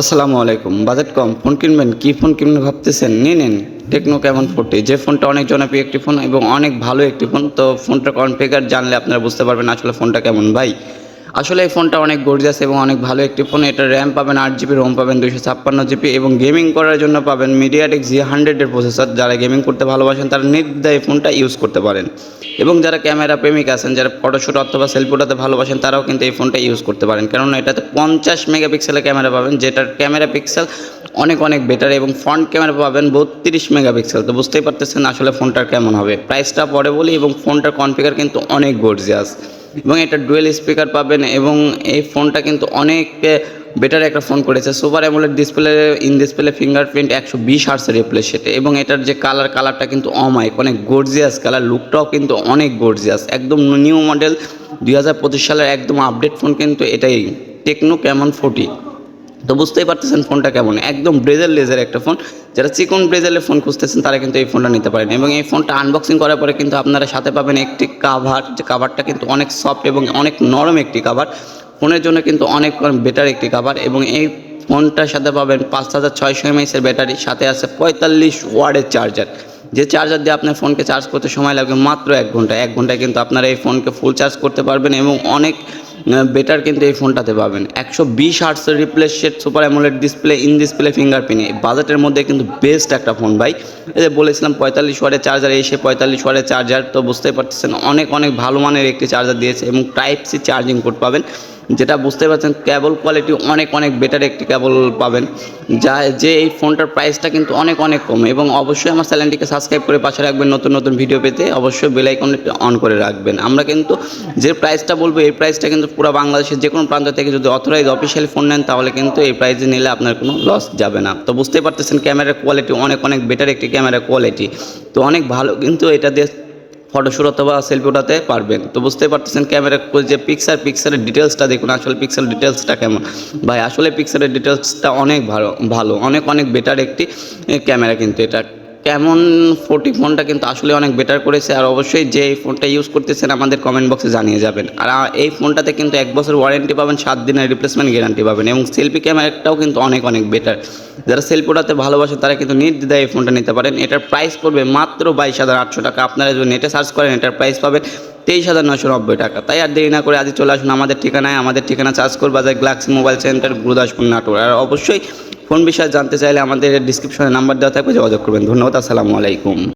আসসালামু আলাইকুম। বাজেট কম, ফোন কিনবেন? কী ফোন কিনবেন ভাবতেছেন? নিয়ে নিন। টেকনো কেমন ফোরটি? যে ফোনটা অনেক জনপ্রিয় একটি ফোন এবং অনেক ভালো একটি ফোন, তো ফোনটা কনফিগার জানলে আপনারা বুঝতে পারবেন আসলে ফোনটা কেমন। ভাই আসলে এই ফোনটা অনেক গর্জিয়াস এবং অনেক ভালো একটি ফোন। এটা র্যাম পাবেন আট জিবি রোম পাবেন দুশো ছাপ্পান্ন জিবি এবং গেমিং করার জন্য পাবেন মিডিয়াটেক জি হান্ড্রেডের প্রসেসর যারা গেমিং করতে ভালোবাসেন, তারা নির্দ্বিধায় এই ফোনটা ইউজ করতে পারেন। এবং যারা ক্যামেরা প্রেমিক আছেন, যারা ফটোশ্যুট অথবা সেলফি ওঠাতে ভালোবাসেন, তারাও কিন্তু এই ফোনটা ইউজ করতে পারেন। কেননা এটাতে পঞ্চাশ মেগাপিক্সেলের ক্যামেরা পাবেন, যেটার ক্যামেরা পিক্সেল অনেক অনেক বেটার এবং ফ্রন্ট ক্যামেরা পাবেন বত্রিশ মেগাপিক্সেল তো বুঝতেই পারতেছেন আসলে ফোনটার কেমন হবে। প্রাইসটা পরে বলি এবং ফোনটার কনফিগার কিন্তু অনেক গর্জিয়াস। এবং এটা ডুয়েল স্পিকার পাবেন এবং এই ফোনটা কিন্তু অনেক বেটার একটা ফোন করেছে। Super AMOLED display in display fingerprint একশো বিশ হার্সের রিপ্লেস সেটে এবং এটার যে কালার কালারটা কিন্তু অমাইক অনেক গর্জিয়াস কালার লুকটাও কিন্তু অনেক গর্জিয়াস একদম নিউ মডেল দুই হাজার পঁচিশ সালের একদম আপডেট ফোন কিন্তু এটাই টেকনো কেমন ফোর্টি তো বুঝতেই পারতেছেন ফোনটা কেমন। একদম ব্রেজার লেজার একটা ফোন। যারা চিকন ব্রেজারের ফোন খুঁজতেছেন, তারা কিন্তু এই ফোনটা নিতে পারেন। এবং এই ফোনটা আনবক্সিং করার পরে কিন্তু আপনারা সাথে পাবেন একটি কাভার যে কাভারটা কিন্তু অনেক সফট এবং অনেক নরম একটি কাভার ফোনের জন্য কিন্তু অনেক বেটার একটি কাভার এবং এই ফোনটার সাথে পাবেন পাঁচ হাজার ছয়শো এমএসের ব্যাটারি। সাথে আছে পঁয়তাল্লিশ ওয়ার্ডের চার্জার যে চার্জার দিয়ে আপনার ফোনকে চার্জ করতে সময় লাগবে মাত্র এক ঘণ্টা এক ঘন্টায় কিন্তু আপনারা এই ফোনকে ফুল চার্জ করতে পারবেন এবং অনেক বেটার কিন্তু এই ফোনটাতে পাবেন। একশো বিশ আটশো replace set super AMOLED display in display fingerprint বাজেটের মধ্যে কিন্তু বেস্ট একটা ফোন ভাই। যে বলেছিলাম, পঁয়তাল্লিশ ওয়ারের চার্জার এসে পঁয়তাল্লিশ ওয়ারের চার্জার তো বুঝতেই পারতেছেন, অনেক অনেক ভালো মানের একটি চার্জার দিয়েছে এবং টাইপ সি চার্জিং পোর্ট পাবেন। যেটা বুঝতে পারছেন ক্যাবল কোয়ালিটি অনেক অনেক বেটার একটি ক্যাবল পাবেন। যা, যে এই ফোনটার প্রাইসটা কিন্তু অনেক অনেক কম। এবং অবশ্যই আমার চ্যানেলটিকে সাবস্ক্রাইব করে পাশে রাখবেন নতুন নতুন ভিডিও পেতে। অবশ্যই বেল আইকনটি অন করে রাখবেন। আমরা কিন্তু যে প্রাইসটা বলব, এই প্রাইসটা কিন্তু পুরো বাংলাদেশের যে কোনো প্রান্ত থেকে যদি অথরাইজ অফিসিয়ালি ফোন নেন, তাহলে কিন্তু এই প্রাইসে নিলে আপনার কোনো লস যাবে না। তো বুঝতেই পারতেছেন ক্যামেরার কোয়ালিটি অনেক অনেক বেটার একটি ক্যামেরা কোয়ালিটি তো অনেক ভালো কিন্তু এটা দিয়ে ফটোশ্যুট অথবা সেলফি ওঠাতে পারবেন। তো বুঝতে পারতেছেন ক্যামেরা যে পিক্সার পিক্সারের ডিটেলসটা দেখুন, আসলে পিক্সেল ডিটেলসটা কেমন। ভাই, আসলে পিক্সারের ডিটেলসটা অনেক ভালো ভালো, অনেক অনেক বেটার একটি ক্যামেরা কিন্তু এটা। কেমন ফোর্টি ফোনটা কিন্তু আসলে অনেক বেটার করেছে আর অবশ্যই যে এই ফোনটা ইউজ করতেছেন আমাদের কমেন্ট বক্সে জানিয়ে যাবেন। আর এই ফোনটাতে কিন্তু এক বছর ওয়ারেন্টি পাবেন, সাত দিনের রিপ্লেসমেন্ট গ্যারান্টি পাবেন এবং সেলফি ক্যামেরাটাও কিন্তু অনেক অনেক বেটার যারা সেলফি ওঠাতে ভালোবাসে তারা কিন্তু নির্দ্বিধায় এই ফোনটা নিতে পারেন। এটার প্রাইস পড়বে মাত্র বাইশ হাজার আটশো টাকা। আপনারা যদি নেটে সার্চ করেন, এটার প্রাইস পাবেন তেইশ হাজার নশো নব্বই টাকা। তাই আর দেরি না করে আজ চলে আসুন আমাদের ঠিকানায়। আমাদের ঠিকানা চার্জকোর বাজার Galaxy mobile centre, Gurudaspur Natore. আর অবশ্যই ফোন বিষয়ে জানতে চাইলে আমাদের ডিসক্রিপশনে নাম্বার দেওয়া থাকবে যোগাযোগ করবেন। ধন্যবাদ আসসালামু আলাইকুম।